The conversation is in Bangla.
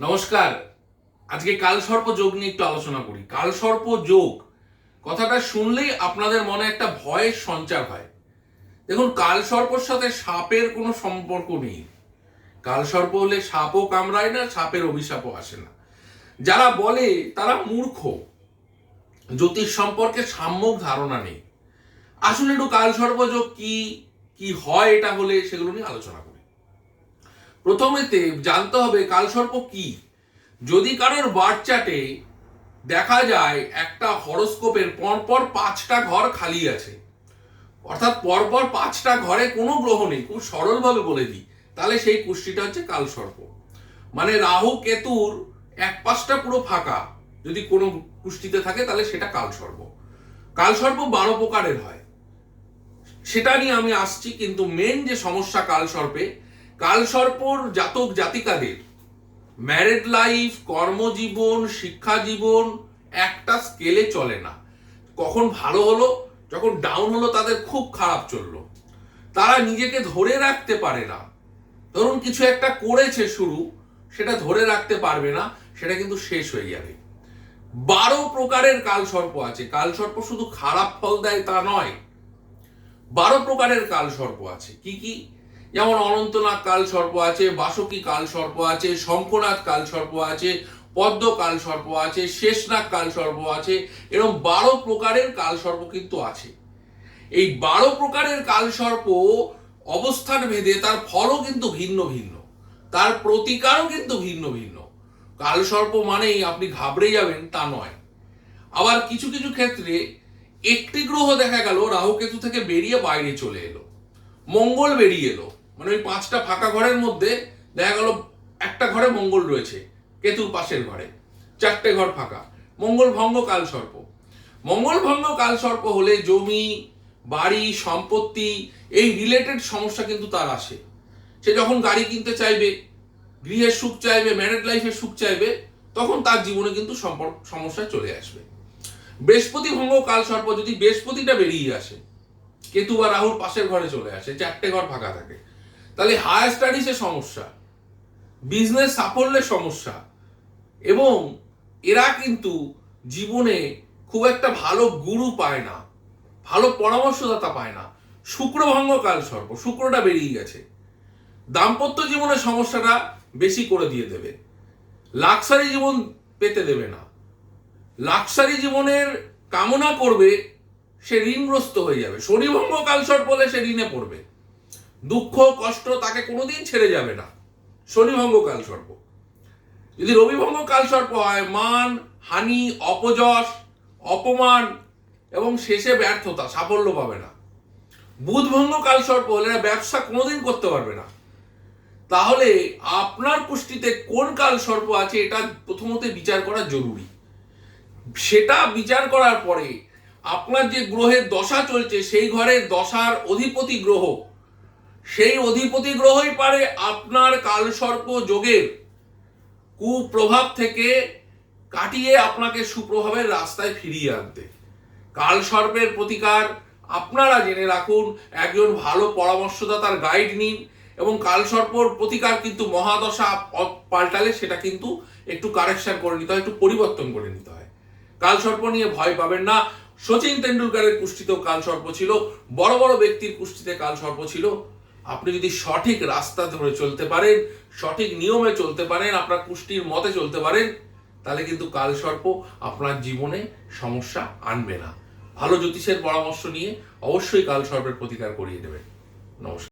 নমস্কার। আজকে কালসর্প যোগ নিয়ে একটু আলোচনা করি। কালসর্প যোগ। কথাটা শুনলেই আপনাদের মনে একটা ভয়ের সঞ্চার হয়। দেখুন, কালসর্পর সাথে সাপের কোনো সম্পর্ক নেই। কালসর্প হলে সাপও কামড়ায় না, সাপের অভিশাপও আসে না। যারা বলে, তারা মূর্খ। জ্যোতিষ সম্পর্কে সাম্যক ধারণা নেই। আসলে একটু কালসর্প যোগ কি কি হয় এটা হলে সেগুলো নিয়ে আলোচনা করি। প্রথমেতে জানতে হবে কালসর্প কি। যদি কারোর বার্থ চার্টে দেখা যায় একটা হরোস্কোপের পরপর পাঁচটা ঘর খালি আছে, অর্থাৎ পরপর পাঁচটা ঘরে কোনো গ্রহ নেই, খুব সরলভাবে বলে দিই, তাহলে সেই কুষ্টিটা হচ্ছে কালসর্প মানে রাহু, কেতুর এক পাশটা পুরো ফাঁকা, যদি কোনো কুষ্টিতে থাকে তাহলে সেটা কালসর্প কালসর্প বারো প্রকারের হয়। সেটা নিয়ে আমি আসছি, কিন্তু মেন যে সমস্যা কালসর্পে কালসর্পর জাতক জাতিকাদের ম্যারেড লাইফ কর্মজীবন শিক্ষা জীবন একটা স্কেলে চলে না। কখন ভালো হলো, যখন ডাউন হলো, তাদের খুব খারাপ চলল। তারা নিজেকে ধরে রাখতে পারে না। ধরুন কিছু একটা করেছে শুরু, সেটা ধরে রাখতে পারবে না, সেটা কিন্তু শেষ হয়ে যাবে। বারো প্রকারের কালসর্প আছে। কালসর্প শুধু খারাপ ফল দেয় তা নয়, বারো প্রকারের কাল সর্প আছে। কি কি? যেমন অনন্তনাগ কাল সর্প আছে, বাসকি কাল সর্প আছে শঙ্কনাথ কাল সর্প আছে, পদ্ম কাল সর্প আছে, শেষনাগ কাল সর্প আছে এরকম বারো প্রকারের কাল সর্প কিন্তু আছে। এই বারো প্রকারের কাল সর্প অবস্থান ভেদে তার ফলও কিন্তু ভিন্ন ভিন্ন। তার প্রতিকারও কিন্তু ভিন্ন ভিন্ন। কাল সর্প মানেই আপনি ঘাবড়ে যাবেন তা নয়। আবার কিছু কিছু ক্ষেত্রে একটি গ্রহ দেখা গেল রাহু কেতু থেকে বেরিয়ে বাইরে চলে এলো। মঙ্গল বেরিয়ে এলো। মানে ওই পাঁচটা ফাঁকা ঘরের মধ্যে দেখা গেল একটা ঘরে মঙ্গল রয়েছে, কেতুর পাশের ঘরে। চারটে ঘর ফাঁকা। মঙ্গল ভঙ্গ কাল সর্প। মঙ্গল ভঙ্গ কাল সর্প হলে জমি, বাড়ি, সম্পত্তি, এই রিলেটেড সমস্যা কিন্তু তার আসে। সে যখন গাড়ি কিনতে চাইবে, গৃহের সুখ চাইবে ম্যারেড লাইফের সুখ চাইবে, তখন তার জীবনে কিন্তু সম্পর্ক সমস্যা চলে আসবে। বৃহস্পতি ভঙ্গ কাল সর্প যদি বৃহস্পতিটা বেরিয়ে আসে, কেতু বা রাহুর পাশের ঘরে চলে আসে, চারটে ঘর ফাঁকা থাকে। তাহলে হায়ার স্টাডিজে সমস্যা বিজনেস সাফল্যের সমস্যা, এবং এরা কিন্তু জীবনে খুব একটা ভালো গুরু পায় না, ভালো পরামর্শদাতা পায় না। শুক্রভঙ্গ কাল সর্প, শুক্রটা বেরিয়ে গেছে। দাম্পত্য জীবনের সমস্যাটা বেশি করে দিয়ে দেবে। লাক্সারি জীবন পেতে দেবে না। লাক্সারি জীবনের কামনা করবে, সে ঋণগ্রস্ত হয়ে যাবে। শনিভঙ্গ কালসর বলে সে ঋণে পড়বে। দুঃখ, কষ্ট তাকে কোনোদিন ছেড়ে যাবে না। শনিভঙ্গ কাল সর্প। যদি রবিভঙ্গ কাল সর্প হয়, মান, হানি, অপযশ, অপমান এবং শেষে ব্যর্থতা, সাফল্য পাবে না। বুধভঙ্গ কাল সর্প হলে ব্যবসা কোনোদিন করতে পারবে না। তাহলে আপনার পুষ্টিতে কোন কাল সর্প আছে, এটা প্রথমত বিচার করা জরুরি। সেটা বিচার করার পরে আপনার যে গ্রহের দশা চলছে, সেই ঘরের দশার অধিপতি গ্রহ সেই অধিপতি গ্রহই পারে আপনার কালসর্প যোগের কুপ্রভাব থেকে কাটিয়ে আপনাকে সুপ্রভাবের রাস্তায় ফিরিয়ে আনতে। কালসর্পের প্রতিকার আপনারা জেনে রাখুন, একজন ভালো পরামর্শদাতার গাইড নিন এবং কালসর্পর প্রতিকার কিন্তু মহাদশা পাল্টালে সেটা কিন্তু একটু কারেকশন করে নিতে হয়, একটু পরিবর্তন করে নিতে হয়। কালসর্প নিয়ে ভয় পাবেন না। সচিন তেন্ডুলকারের কুষ্টিতেও কালসর্প ছিল, বড় বড় ব্যক্তির কুষ্টিতে কালসর্প ছিল। আপনি যদি সঠিক রাস্তা ধরে চলতে পারেন, সঠিক নিয়মে চলতে পারেন, আপনার পুষ্টির মতে চলতে পারেন, তাহলে কিন্তু কালসর্প আপনার জীবনে সমস্যা আনবে না। ভালো জ্যোতিষের পরামর্শ নিয়ে অবশ্যই কালসর্পের প্রতিকার করিয়ে দেবেন। নমস্কার।